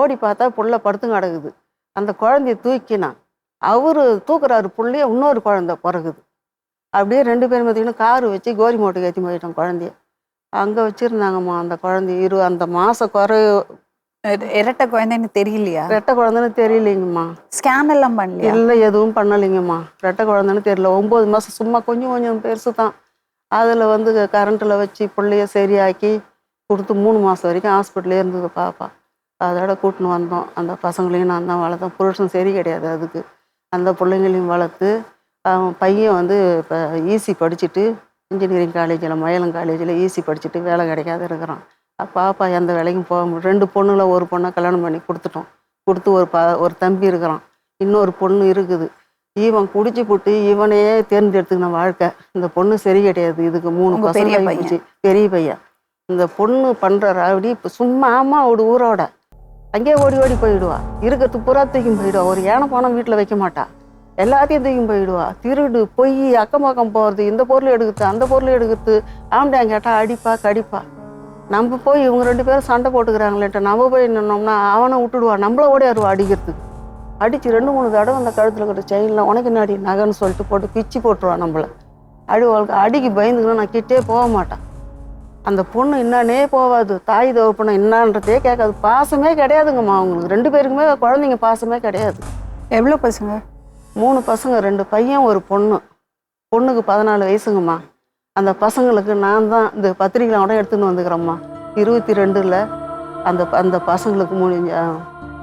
ஓடி பார்த்தா புள்ள படுத்துங்க கிடக்குது. அந்த குழந்தைய தூக்கினான் அவரு தூக்குறாரு புள்ளைய இன்னொரு குழந்தை பிறகுது. அப்படியே ரெண்டு பேரும் பார்த்தீங்கன்னா காரு வச்சு கோரி மூட்டைக்கு ஏற்றி போயிட்டோம் குழந்தைய. அங்கே வச்சுருந்தாங்கம்மா அந்த குழந்தைய இரு அந்த மாத குறை இர- இரட்டை குழந்தைன்னு தெரியலையா? ரெட்டை குழந்தைன்னு தெரியலைங்கம்மா. ஸ்கேன் எல்லாம் பண்ணலையா? இல்லை எதுவும் பண்ணலைங்கம்மா. ரெட்டை குழந்தைன்னு தெரியல. ஒம்பது மாதம் சும்மா கொஞ்சம் கொஞ்சம் பெருசு தான். அதில் வந்து கரண்ட்டில் வச்சு பிள்ளைய சரியாக்கி கொடுத்து மூணு மாதம் வரைக்கும் ஹாஸ்பிட்டலே இருந்தது பாப்பா. அதோட கூட்டின்னு வந்தோம். அந்த பசங்களையும் நான் தான் வளர்த்தேன். புருஷன் சரி கிடையாது அதுக்கு. அந்த பிள்ளைங்களையும் வளர்த்து அவன் பையன் வந்து இப்போ ஈசி படிச்சுட்டு இன்ஜினியரிங் காலேஜில் மயிலம் காலேஜில் ஈசி படிச்சுட்டு வேலை கிடைக்காத இருக்கிறான். பாப்பா எந்த வேலைக்கும் போக முடியும் ரெண்டு பொண்ணுல ஒரு பொண்ணை கல்யாணம் பண்ணி கொடுத்துட்டோம். கொடுத்து ஒரு ப ஒரு தம்பி இருக்கிறான். இன்னொரு பொண்ணு இருக்குது. இவன் குடிச்சு போட்டு இவனையே தேர்ந்தெடுத்துக்கின வாழ்க்கை. இந்த பொண்ணு சரி கிடையாது. இதுக்கு மூணு பசங்க பெரிய பையன். இந்த பொண்ணு பண்ற ராவடி இப்போ சும்மா ஆமா அவடு ஊரோட. அங்கேயே ஓடி ஓடி போயிடுவா. இருக்கிறது புறா தூக்கி போயிடுவா. ஒரு ஏனை போனால் வீட்டில் வைக்க மாட்டா. எல்லாத்தையும் தூக்கி போயிடுவா. திருடு பொய் அக்கம் பக்கம் போகிறது இந்த பொருள் எடுக்குது அந்த பொருள் எடுக்குது ஆம்டாங்க கேட்டால் அடிப்பா கடிப்பா. நம்ம போய் இவங்க ரெண்டு பேரும் சண்டை போட்டுக்கிறாங்களேன்ட்டு நம்ம போய் நின்னோம்னா அவனை விட்டுடுவா. நம்மள ஓடியாருவா அடிக்கிறதுக்கு. அடித்து ரெண்டு மூணு தடவை அந்த கழுத்தில் இருக்கிற செயினில் உனக்கு நாடி நகைன்னு சொல்லிட்டு போட்டு பிச்சு போட்டுருவான் நம்மள. அடி அடிக்கு பயந்துக்கணும் நான் கிட்டே போக மாட்டேன் அந்த பொண்ணு என்னன்னே போகாது தாய் தகப்பன என்னன்றதே கேட்காது. பாசமே கிடையாதுங்கம்மா அவங்களுக்கு. ரெண்டு பேருக்குமே குழந்தைங்க பாசமே கிடையாது. எவ்வளவு பசங்க? மூணு பசங்க ரெண்டு பையன் ஒரு பொண்ணு. பொண்ணுக்கு பதினாலு வயசுங்கம்மா. அந்த பசங்களுக்கு நான் தான் இந்த பத்திரிக்கையோட எடுத்துன்னு வந்துக்கிறேம்மா. இருபத்தி ரெண்டில் அந்த அந்த பசங்களுக்கு முடிஞ்ச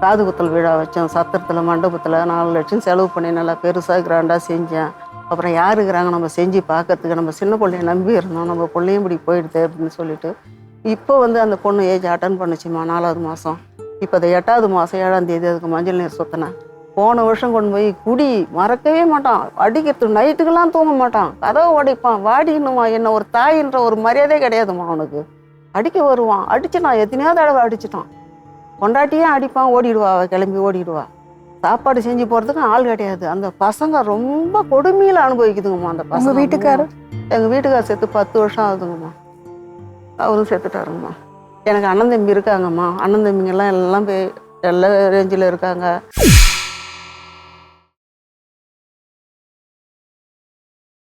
காது குத்தல் விழா வச்சோம் சத்திரத்தில் மண்டபத்தில் நாலு லட்சம் செலவு பண்ணி நல்லா பெருசாக கிராண்டாக செஞ்சேன். அப்புறம் யார் இருக்கிறாங்க? நம்ம செஞ்சு பார்க்கறதுக்கு நம்ம சின்ன பிள்ளைய நம்பி இருந்தோம். நம்ம பிள்ளையும் இப்படி போயிடுது அப்படின்னு சொல்லிட்டு. இப்போ வந்து அந்த பொண்ணு ஏஜ் அட்டன் பண்ணுச்சுமா? நாலாவது மாதம் இப்போ அந்த எட்டாவது மாதம் ஏழாம் தேதி அதுக்கு மஞ்சள் நீர் சுத்தினேன் போன வருஷம் கொண்டு போய் குடி மறக்கவே மாட்டான். அடிக்கிறது நைட்டுக்கெல்லாம் தூங்க மாட்டான். கதவை உடைப்பான். வாடின்னுமா என்ன ஒரு தாயின்ற ஒரு மரியாதையே கிடையாதும்மா அவனுக்கு? அடிக்க வருவான். அடிச்சு நான் எத்தனையோ தடவை அடிச்சிட்டான். கொண்டாட்டியே அடிப்பான். ஓடிடுவா. அவள் கிளம்பி ஓடிடுவா. சாப்பாடு செஞ்சு போகிறதுக்கு ஆள் கிடையாது. அந்த பசங்க ரொம்ப கொடுமையில் அனுபவிக்குதுங்கம்மா அந்த பசங்க. வீட்டுக்காரர்? எங்கள் வீட்டுக்கார் செத்து பத்து வருஷம் ஆகுதுங்கம்மா. அவரும் செத்துட்டாருங்கம்மா எனக்கு அண்ணன் தம்பி இருக்காங்கம்மா. அண்ணன் தம்பிங்கெல்லாம் எல்லாம் போய் எல்லா ரேஞ்சில் இருக்காங்க.